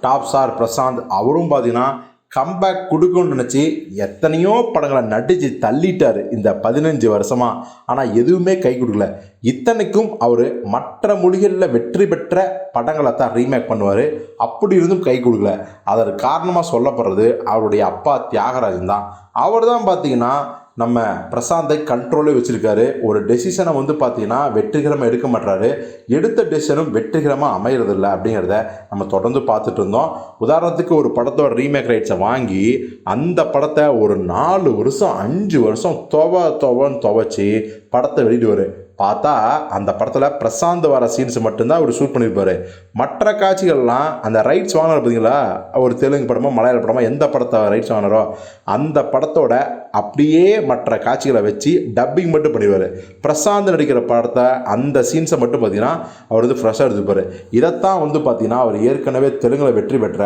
Top star Prashanth அவரும் பார்த்தீங்கன்னா comeback கொடுக்கணும்னு நினச்சி எத்தனையோ படங்களை நடித்து தள்ளிட்டார் இந்த பதினஞ்சு வருஷமாக ஆனால் எதுவுமே கை கொடுக்கல. இத்தனைக்கும் அவர் மற்ற மொழிகளில் வெற்றி பெற்ற படங்களை தான் ரீமேக் பண்ணுவார். அப்படி இருந்தும் கை கொடுக்கல. அதற்கு காரணமாக சொல்லப்படுறது அவருடைய அப்பா தியாகராஜன் தான். அவர் தான் பார்த்தீங்கன்னா நம்ம பிரசாந்தை கண்ட்ரோலே வச்சுருக்காரு. ஒரு டெசிஷனை வந்து பார்த்தீங்கன்னா வெற்றிகரமாக எடுக்க மாட்டாரு எடுத்த டெசிஷனும் வெற்றிகரமாக அமையறதில்ல அப்படிங்கிறத நம்ம தொடர்ந்து பார்த்துட்டு இருந்தோம். உதாரணத்துக்கு ஒரு படத்தோட ரீமேக் ரைட்ஸை வாங்கி அந்த படத்தை ஒரு நாலு வருஷம் அஞ்சு வருஷம் துவ துவன்னு துவைச்சி படத்தை வெளியிடுவார். பார்த்தா அந்த படத்தில் பிரசாந்த் வர சீன்ஸ் மட்டும்தான் அவர் ஷூட் பண்ணியிருப்பாரு மற்ற காட்சிகள்லாம் அந்த ரைட்ஸ் வாங்கினார் பார்த்தீங்களா? ஒரு தெலுங்கு படமோ மலையாள படமோ எந்த படத்தை ரைட்ஸ் வாங்கினாரோ அந்த படத்தோட அப்படியே மற்ற காட்சிகளை வச்சு டப்பிங் மட்டும் பண்ணிடுவார் பிரசாந்த் நடிக்கிற படத்தை அந்த சீன்ஸை மட்டும் பார்த்தீங்கன்னா அவர் வந்து ஃப்ரெஷ்ஷாக எடுத்துப்பார். இதைத்தான் வந்து பார்த்தீங்கன்னா அவர் ஏற்கனவே தெலுங்கில் வெற்றி பெற்ற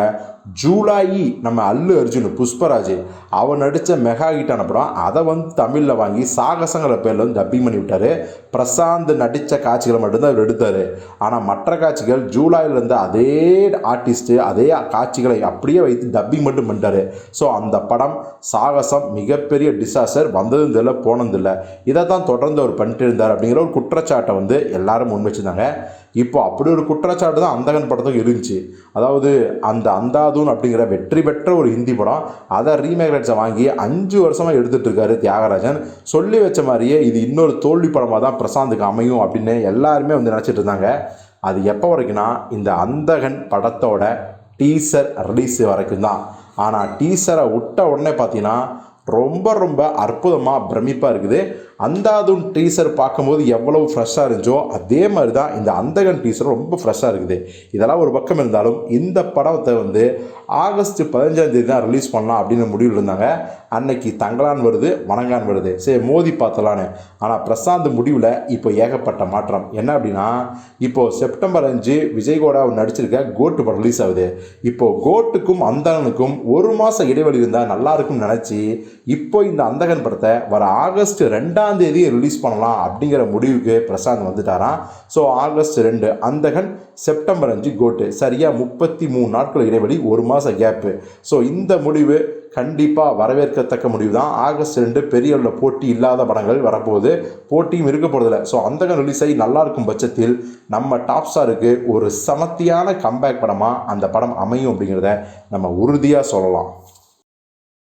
ஜூலாயி நம்ம அல்லு அர்ஜுன் புஷ்பராஜ் அவர் நடித்த மெகா ஹிட்டான படம் அதை வந்து தமிழில் வாங்கி சாகசங்கிற பேரில் வந்து டப்பிங் பண்ணி விட்டார். பிரசாந்த் நடித்த காட்சிகளை மட்டும்தான் அவர் எடுத்தார். ஆனால் மற்ற காட்சிகள் ஜூலாயில் இருந்த அதே ஆர்டிஸ்ட்டு அதே காட்சிகளை அப்படியே வைத்து டப்பிங் மட்டும் பண்ணிட்டார். ஸோ அந்த படம் சாகசம் மிகப்பெரிய டிசாஸ்டர் வந்ததும் இல்லை போனதில்லை இல்லை இதை தான் தொடர்ந்து அவர் பண்ணிட்டு இருந்தார் அப்படிங்கிற ஒரு குற்றச்சாட்டை வந்து எல்லாரும் முன் வச்சுருந்தாங்க. இப்போ அப்படி ஒரு குற்றச்சாட்டு தான் அந்தகன் படத்துக்கு இருந்துச்சு. அதாவது அந்த அந்தாதூன் அப்படிங்கிற வெற்றி பெற்ற ஒரு ஹிந்தி படம் அதை ரீமேக் ரைட்ஸை வாங்கி அஞ்சு வருஷமாக எடுத்துகிட்டு இருக்காரு தியாகராஜன். சொல்லி வச்ச மாதிரியே இது இன்னொரு தோல்வி படமாக தான் பிரசாந்துக்கு அமையும் அப்படின்னு எல்லாருமே வந்து நினச்சிட்டு இருந்தாங்க. அது எப்போ வரைக்கும்னா இந்த அந்தகன் படத்தோட டீசர் ரிலீஸ் வரைக்கும் தான். ஆனால் டீசரை விட்ட உடனே பார்த்தீங்கன்னா ரொம்ப ரொம்ப அற்புதமாக பிரமிப்பாக இருக்குது. அந்தாதுன் டீசர் பார்க்கும்போது எவ்வளவு ஃப்ரெஷ்ஷாக இருந்துச்சோ அதே மாதிரி தான் இந்த அந்தகன் டீசர் ரொம்ப ஃப்ரெஷ்ஷாக இருக்குது. இதெல்லாம் ஒரு பக்கம் இருந்தாலும் இந்த படத்தை வந்து ஆகஸ்ட் பதினஞ்சாம் தேதி தான் ரிலீஸ் பண்ணலாம் அப்படின்னு முடிவில் இருந்தாங்க. அன்னைக்கு தங்கலான் வருது வணங்கான் வருது. சரி மோதி பார்த்தலான்னு ஆனால் பிரசாந்த் முடிவில் இப்போ ஏகப்பட்ட மாற்றம். என்ன அப்படின்னா இப்போது செப்டம்பர் அஞ்சு விஜய்கோடா அவர் நடிச்சிருக்க கோட்டு படம் ரிலீஸ் ஆகுது. இப்போது கோட்டுக்கும் அந்தகனுக்கும் ஒரு மாதம் இடைவெளி இருந்தால் நல்லா இருக்கும்னு நினச்சி இப்போ இந்த அந்தகன் படத்தை வர ஆகஸ்ட் ரெண்டாம் தேதி ரிலீஸ் பண்ணலாம் அப்படிங்கிற முடிவுக்கு பிரசாந்த் வந்துட்டாராம். ஸோ ஆகஸ்ட் ரெண்டு அந்தகன் செப்டம்பர் அஞ்சு கோட்டு. சரியாக முப்பத்தி மூணு நாட்கள் இடைவெளி ஒரு மாதம் கேப்பு ஸோ இந்த முடிவு கண்டிப்பாக வரவேற்கத்தக்க முடிவு தான் ஆகஸ்ட் ரெண்டு பெரிய உள்ள போட்டி இல்லாத படங்கள் வரப்போகுது. போட்டியும் இருக்க போகிறதில்ல ஸோ அந்தகன் ரிலீஸ் ஆகி நல்லா இருக்கும் பட்சத்தில் நம்ம டாப் ஸ்டாருக்கு ஒரு சமத்தியான கம்பேக் படமாக அந்த படம் அமையும் அப்படிங்கிறத நம்ம உறுதியாக சொல்லலாம்.